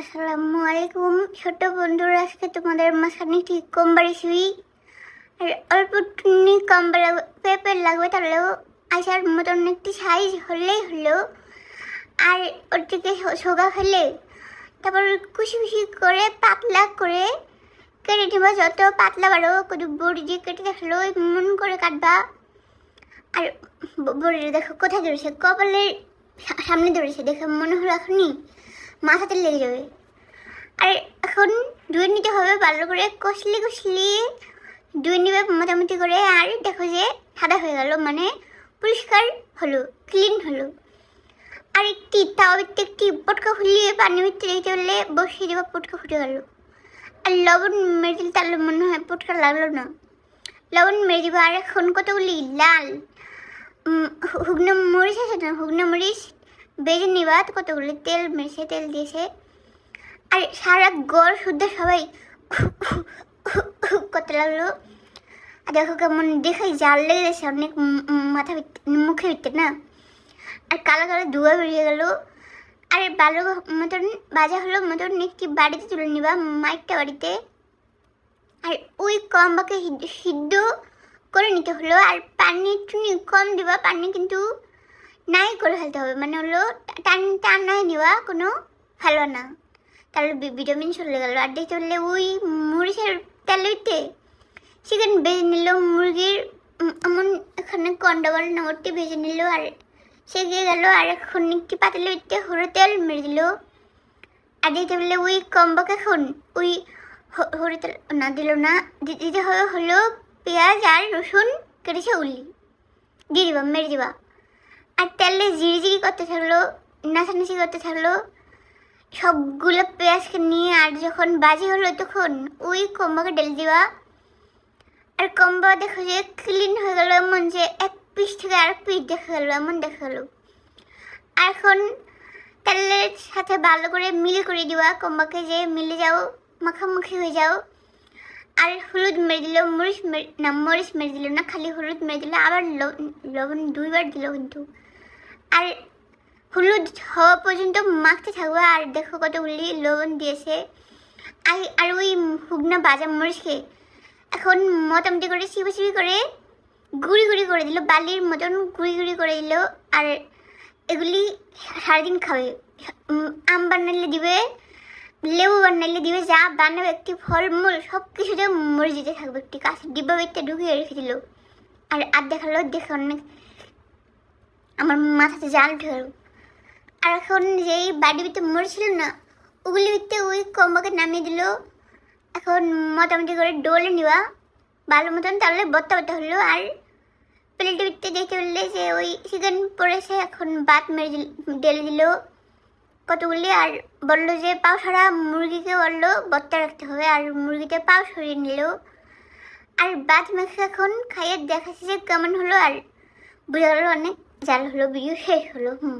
আসসালামু আলাইকুম ছোট বন্ধুরা, আজকে তোমাদের মাঝখানে ঠিক কম রেসিপি আর অল্প কম লাগবে পেঁপে লাগবে, তাহলেও আসার মতন একটি সাইজ হলেই হলো। আর ওর থেকে সোগা ফেলে, তারপর কুচি কুচি করে পাতলা করে কেটে নেবা। যত পাতলা বাড়ো কত বড়ি দিয়ে কেটে দেখল মন করে কাটবা। আর বড়ি দেখো কোথায় ধরেছে? কপালের সামনে ধরেছে, দেখে মনে হলো এখনই। মাথাতে লেগে যাবে। আর এখন ধুয়ে নিতে হবে ভালো করে কষলি কষলি ধুয়ে নিবে মোটামুটি করে। আর দেখো যে সাদা হয়ে গেল মানে পরিষ্কার হলো ক্লিন হলো। আর একটি তাও একটু পটকা ফুলিয়ে পানি ভিতরে রেখে চললে বসিয়ে দেওয়া পটকা ফুটে গেল। আর লবণ মেরে দিলে তাহলে মনে হয় পটকা লাগল না। লবণ মেরে দিবা আর এখন কতগুলি লাল উম, হু- শুকনো মরিচ আছে না শুকনো মরিচ বেজে নিবা কতগুলি তেল মেরেছে তেল দিয়েছে। আর সারা গড় শুদ্ধ সবাই করতে লাগল। আর দেখো কেমন দেখে জাল লেগে গেছে, অনেক মাথা মুখে ভিতরে না? আর কালো কালো ধোয়া বেরিয়ে গেল। আর ভালো মতন, বাজা হলো মতন একটি বাড়িতে তুলে নিবা, মাইকটা বাড়িতে। আর ওই কম্বাকে সিদ্ধ- সিদ্ধ করে নিতে হলো। আর পানি একটু কম দিবা, পানি কিন্তু নাই করে ফেলতে হবে। মানে হলো, টান টান নেওয়া কোনো ভালো না। তাহলে ভিটামিন চলে গেল। আর দেখতে পারলে ওই মরিচের তেলতে চিকেন ভেজে নিল, মুরগির এমন এখানে কন্ডাবল নগরটি ভেজে নিল, আর সে গিয়ে গেল, আর এখন একটি পাতলে উঠতে হরো তেল মেরে দিল। আর দিতে বললে ওই কম্বাকে এখন ওই হ- হলুদ তেল না দিল না। দিতে হলো পেঁয়াজ আর রসুন কেটেছে উলি। দিয়ে দিবা, মেরে দিবা। আর তেলে জিরি জিরি করতে থাকল, নাচানাচি করতে থাকল, সবগুলো পেঁয়াজকে নিয়ে আর যখন বাজি হলো তখন ওই কম্বাকে ঢেলে দিবা। আর কম্বা দেখো যে ক্লিন হয়ে গেল, এমন যে এক পিস থেকে আর পিস দেখা গেলো, এমন দেখা গেলো। আর এখন তেলের সাথে ভালো করে মিল করে দিবা, কম্বাকে যে মিলে যাও, মাখামাখি হয়ে যাও। আর হলুদ মেরে দিল, মরিচ মেরে, না, মরিচ মেরে দিল না, খালি হলুদ মেরে দিল, আবার লবণ দুইবার দিল কিন্তু। আর হলুদ হওয়া পর্যন্ত মাখতে থাকব আর দেখো কতগুলি লবণ দিয়েছে। আর আর ওই শুকনো বাজা মরিচকে এখন মোটামুটি করে চিপি চিপি করে গুঁড়ি গুঁড়ি করে দিল, বালির মতন গুঁড়ি গুঁড়ি করে দিল, আর এগুলি সারাদিন খাবে। আম বানালে দিবে, লেবু বানালে দিবে, যা বানাবে, একটি ফলমূল সব কিছুতে মরে যেতে থাকবে, একটি কাছের ডিব্বা বেটে ঢুকিয়ে রেখে দিল। আর আর দেখাল দেখে অনেক আমার মাথাতে জাল গেল আর এখন যেই বাড়ি ভিতরে মরেছিল না ওগুলি ভিতরে ওই কম্বাকে নামিয়ে দিল। এখন মোটামুটি করে ডোলে নেওয়া। ভালো মতন তাহলে বত্তা বত্তা হলো। আর প্লেটে ভিতরে দেখতে বললে যে ওই চিকেন পড়েছে এখন বাত মেরে দিল, ঢেলে দিল। কতগুলি আর বলল যে পাও সারা মুরগিকে বলল, বত্তা রাখতে হবে। আর মুরগিতে পাও সরিয়ে নিল। আর বাত মেখে এখন খাইয়ে দেখাচ্ছে যে কেমন হলো। আর বুঝে গেলো অনেক জাল হলো ভিডিও শেষ হলো। হুম।